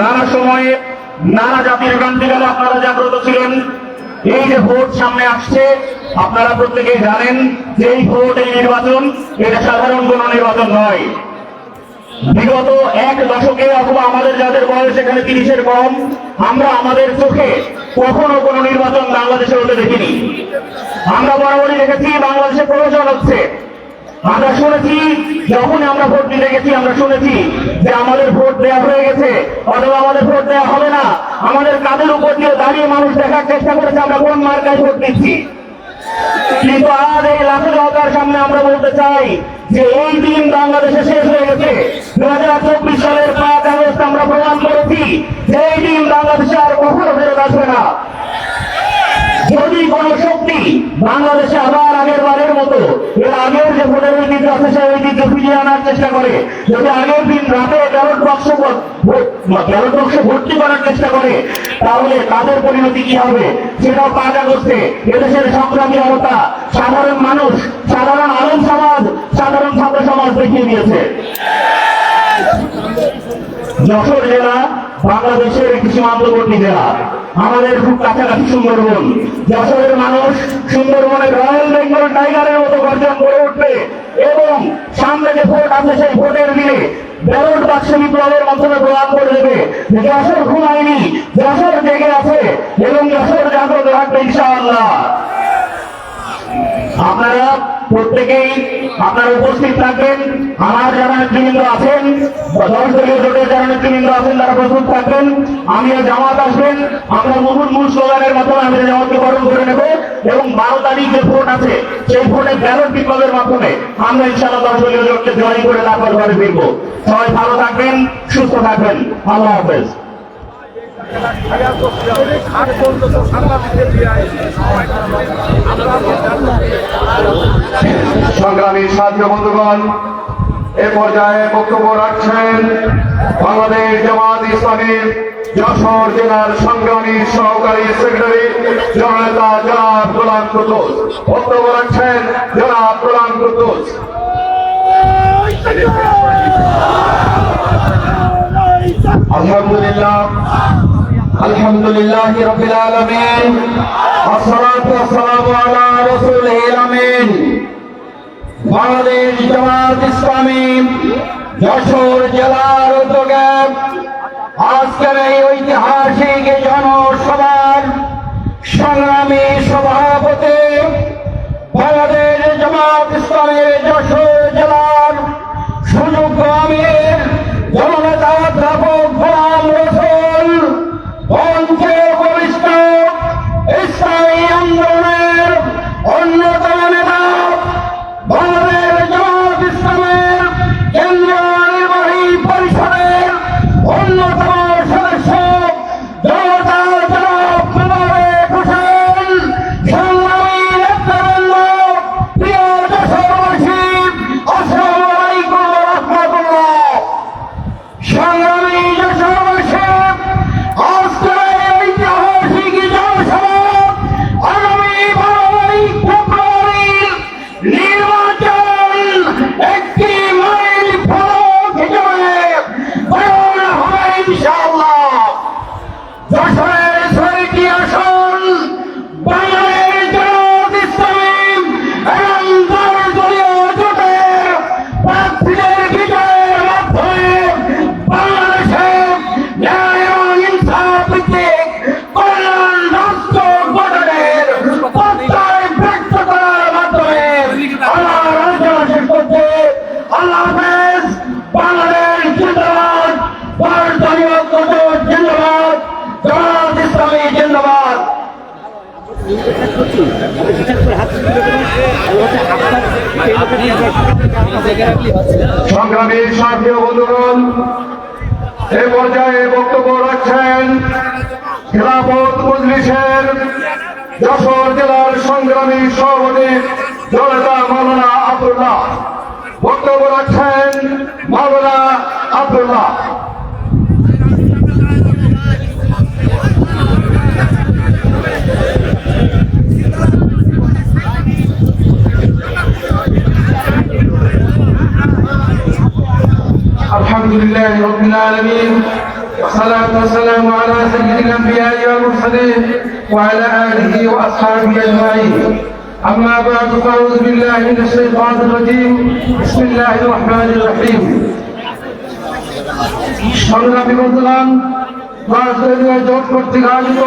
নানা সময়ে নানা জাতির ক্রান্তিকালে আপনারা জাগ্রত ছিলেন। এই যে ভোট সামনে আসছে, আপনারা প্রত্যেকেই জানেন যে এই ভোট এই নির্বাচন, এটা সাধারণ কোন নির্বাচন নয়। বিগত এক দশকে অথবা আমাদের যাদের বয়স এখানে তিরিশের কম, আমরা আমাদের চোখে কখনো কোনো নির্বাচন বাংলাদেশে হতে দেখিনি। আমরা বরাবরই দেখেছি, বাংলাদেশে প্রয়োজন হচ্ছে আমরা শুনেছি যখন আমরা ভোট দিতে গেছি, আমরা শুনেছি যে আমাদের ভোট দেওয়া হয়ে গেছে। অথবা আমাদের ভোট দেওয়া হবে না। আমাদের কাদের উপর দিয়ে দাঁড়িয়ে মানুষ দেখার চেষ্টা করেছে, আমরা কোন মার্কায় ভোট দিচ্ছি? কিন্তু আজ এই লাখো জনতার সামনে আমরা বলতে চাই যে এই দিন বাংলাদেশে শেষ হয়ে গেছে। দু হাজার চব্বিশ সালের পাঁচ আগস্ট আমরা প্রমাণ করেছি যে এই দিন বাংলাদেশে আর কখনো ফেরত আসবে না। যদি কোন শক্তি বাংলাদেশে আবার আগের বারের আগের যে ভোটের ঐতিহ্য আছে সেই ঐতিহ্য ফিরিয়ে আনার চেষ্টা করে। যদি আগের দিন রাতে ব্যালট বাক্স ব্যালট বাক্স ভর্তি করার চেষ্টা করে, তাহলে তাদের পরিণতি কি হবে? সেটাও পাঁচ আগস্টে। এদেশের সংগ্রামী জনতা, সাধারণ মানুষ, সাধারণ আলম সমাজ, সাধারণ ছাত্র সমাজ দেখিয়ে দিয়েছে। যশোর জেলা বাংলাদেশের একটি সীমান্তবর্তী জেলা। আমাদের খুব কাছাকাছি সুন্দরবন। যশোরের মানুষ সুন্দরবনের রয়্যাল বেঙ্গল টাইগারের মতো গর্জন করে উঠবে এবং সামনে যে ভোট আছে সেই ভোটের দিনে ব্যালট বাক্স বিপ্লবের মাধ্যমে প্রমাণ করে দেবে। যশোর ঘুমায়নি যশোর জেগে আছে এবং যশোর জাগ্রত থাকবে ইনশাআল্লাহ। আপনারা প্রত্যেকেই আপনারা উপস্থিত থাকবেন। আমার যারা নেতৃবৃন্দ আছেন দশ জোটের যারা নেতৃবৃন্দ আছেন, তারা প্রস্তুত থাকবেন। আমিও জামাত আসবেন। আমরা মূল মূল স্লোগানের মাধ্যমে আমি জামাতকে বরণ করে নেব এবং বারো তারিখ যে ভোট আছে, সেই ভোটে ব্যালট বিপ্লবের মাধ্যমে আমরা ইনশাআল্লাহ দশ দলীয় জোটকে জয় করে তারপর ঘরে ফিরবো সবাই ভালো থাকবেন, সুস্থ থাকবেন। আল্লাহ হাফেজ। সংগ্রামী সাথী বন্ধুগণ, এ পর্যায়ে বক্তব্য রাখছেন বাংলাদেশ জামাত ইসলামী যশোর জেলার সংগ্রামী সহকারী সেক্রেটারি জননেতা জনাব প্রধান কুতুস বক্তব্য রাখছেন জনাব প্রধান কুতুস আলহামদুলিল্লাহ। আলহামদুলিল্লাহ রবিল আলমিন। আসসালাতু ওয়াসসালামু আলা রাসূলিল আমিন। বাংলাদেশ জামাত ইসলামী যশোর জেলার আজকের এই ঐতিহাসিক জনসভার সংগ্রামী সাথী ও বন্ধুগণ, এ পর্যায়ে বক্তব্য রাখছেন খেলাফত মজলিসের যশোর জেলার সংগ্রামী সভাপতি জনতা মাওলানা আব্দুল্লাহ। বক্তব্য রাখছেন মাওলানা আব্দুল্লাহ। الحمد لله رب العالمين والصلاة والسلام على سيد الأنبياء والمرسلين وعلى آله وأصحابه أجمعين أما بعد فأعوذ بالله من الشيطان الرجيم بسم الله الرحمن الرحيم সংগ্রামী বন্ধুগণ ভারতীয় জোট কর্তৃক আয়োজিত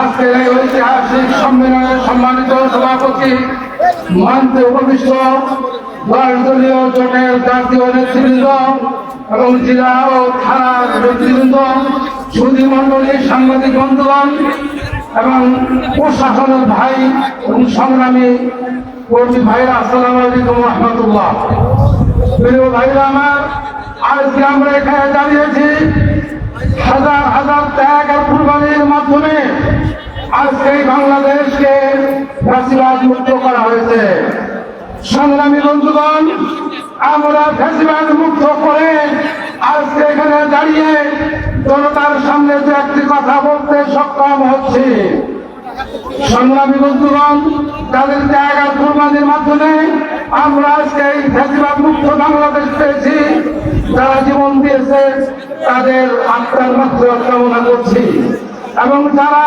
আজকের এই ঐতিহাসিক সম্মেলনের সম্মানিত সভাপতি মঞ্চে উপবিষ্ট দলীয় জোটের জাতীয় নেতৃবৃন্দ এবং জেলা ও থানার নেতৃবৃন্দ সুদী মন্ডলী সাংবাদিক বন্ধুগণ এবং প্রশাসনের ভাই এবং সংগ্রামী কর্মী ভাইরা, আসসালামু আলাইকুম রহমতুল্লাহ। ভাইরা আমার, আজকে আমরা এখানে দাঁড়িয়েছি হাজার হাজার ত্যাগ আর কুরবানির মাধ্যমে। আজকে বাংলাদেশকে ফ্যাসিবাদ মুক্ত করা হয়েছে। সংগ্রামী বন্ধুগণ, আমরা ফ্যাসিবাদ মুক্ত করে আজকে এখানে দাঁড়িয়ে জনতার সামনে যে একটি কথা বলতে সক্ষম হচ্ছি। সংগ্রামী বন্ধুগণ, তাদের জায়গা কুরবানির মাধ্যমে আমরা আজকে এই ফেসিবাদ মুক্ত বাংলাদেশ পেয়েছি। যারা জীবন দিয়েছে, তাদের আত্মার মাত্র কামনা করছি। এবং যারা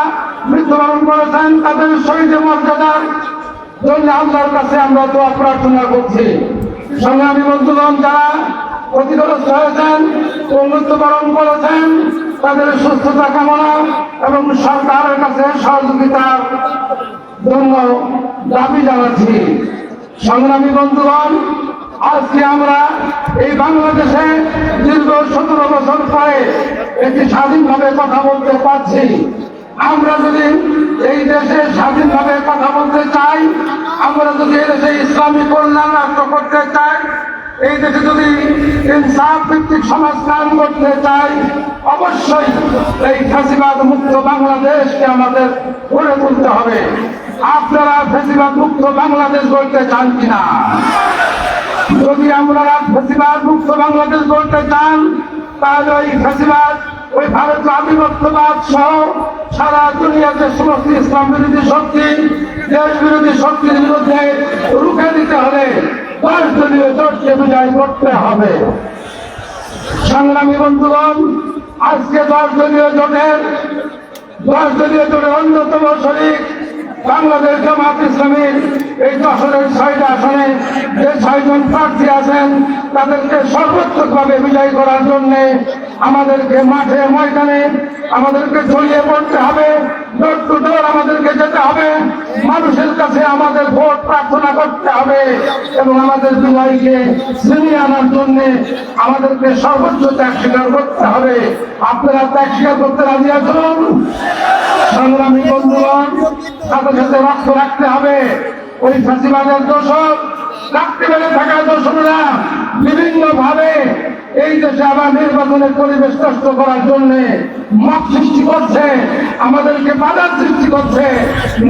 মৃত্যুবরণ করেছেন, তাদের শহীদ মর্যাদার জন্য আল্লাহর কাছে আমরা দোয়া প্রার্থনা করছি। সংগ্রামী বন্ধুগণ, যারা ক্ষতিগ্রস্ত হয়েছেন মৃত্যুবরণ করেছেন, তাদের সুস্থতা কামনা এবং সরকারের কাছে সহযোগিতার জন্য দাবি জানাচ্ছি। সংগ্রামী বন্ধুগণ, আজকে আমরা এই বাংলাদেশে দীর্ঘ সতেরো বছর পরে একটি স্বাধীনভাবে কথা বলতে পারছি। আমরা যদি এই দেশে স্বাধীনভাবে কথা বলতে চাই, আমরা যদি এই দেশে ইসলামী কল্যাণ রাষ্ট্র করতে চাই, এই দেশে যদি ইনসাফ ভিত্তিক সমাজ কায়ন করতে চাই, অবশ্যই এই ফাঁসিবাদ মুক্ত বাংলাদেশকে আমাদের গড়ে তুলতে হবে। আপনারা ফাঁসিবাদ মুক্ত বাংলাদেশ গড়তে চান কিনা? যদি আমরা ফাঁসিবাদ মুক্ত বাংলাদেশ গড়তে চান, তাহলে ওই ফাঁসিবাদ ওই ভারতীয় আধিপত্যবাদ সহ সারা দুনিয়াতে সমস্ত ইসলাম বিরোধী শক্তি, দেশ বিরোধী শক্তির বিরুদ্ধে রুখে দিতে হলে দশ দলীয় জোটকে বিজয় করতে হবে। সংগ্রামী বন্ধুগণ, আজকে দশ দলীয় জোটের দশ দলীয় জোটের অন্যতম শরিক বাংলাদেশ জামাত ইসলামীর এই দশরের ছয়টা আসনে যে ছয়জন প্রার্থী আছেন তাদেরকে সর্বোচ্চভাবে বিজয়ী করার জন্য আমাদেরকে মাঠে, ময়দানে আমাদেরকে ছড়িয়ে পড়তে হবে। ডোর টু ডোর আমাদেরকে যেতে হবে। মানুষের কাছে আমাদের ভোট প্রার্থনা করতে হবে এবং আমাদের বিজয়ীকে ছিনিয়ে আনার জন্য আমাদেরকে সর্বোচ্চ ত্যাগ স্বীকার করতে হবে। আপনারা ত্যাগ স্বীকার করতে রাজি আছেন? সংগ্রামী বন্ধুগণ, সাথে সাথে রক্ত রাখতে হবে। ওই ফাঁসিবাদের দোষক পেরে থাকা দোষরা বিভিন্ন ভাবে এই দেশে আবার নির্বাচনের পরিবেশ নষ্ট করার জন্য মত সৃষ্টি করছে, আমাদেরকে বাধার সৃষ্টি করছে,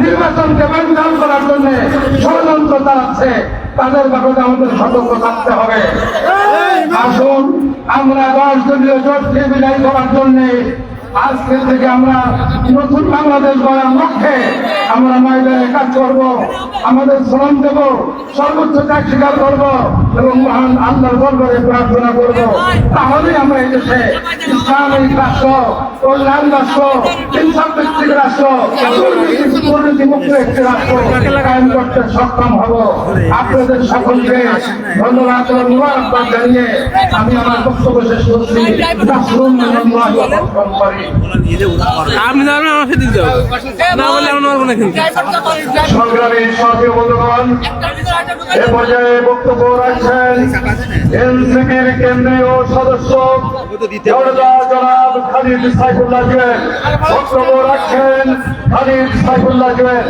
নির্বাচনকে বাঞ্চাল করার জন্য ষড়যন্ত্র চালাচ্ছে, তাদের ব্যাপারে আমাদের সতর্ক থাকতে হবে। আসুন, আমরা দশ দলীয় জোটকে বিদায় করার জন্য আজকে থেকে আমরা নতুন বাংলাদেশ গড়ার লক্ষ্যে আমরা মহিলা কাজ করব, আমাদের শ্রম দেব, সর্বোচ্চ ত্যাগ স্বীকার করব এবং মহান আল্লাহর দরবারে প্রার্থনা করব। তাহলে আমরা এই দেশে ইসলামিক রাষ্ট্র, কল্যাণ রাষ্ট্র ভিত্তিক রাষ্ট্র মুক্ত একটি রাষ্ট্র আপনাদের সকলকে ধন্যবাদ ও মুবারকবাদ আমি আমার বক্তব্য না বলে আমরা কিন্তু এ পর্যায়ে বক্তব্য রাখছেন এনসিপির কেন্দ্রীয় সদস্য জনাব খালিদ সাইফুল্লাহ জুয়েল। রাখছেন খালিদ সাইফুল্লাহ জুয়েল।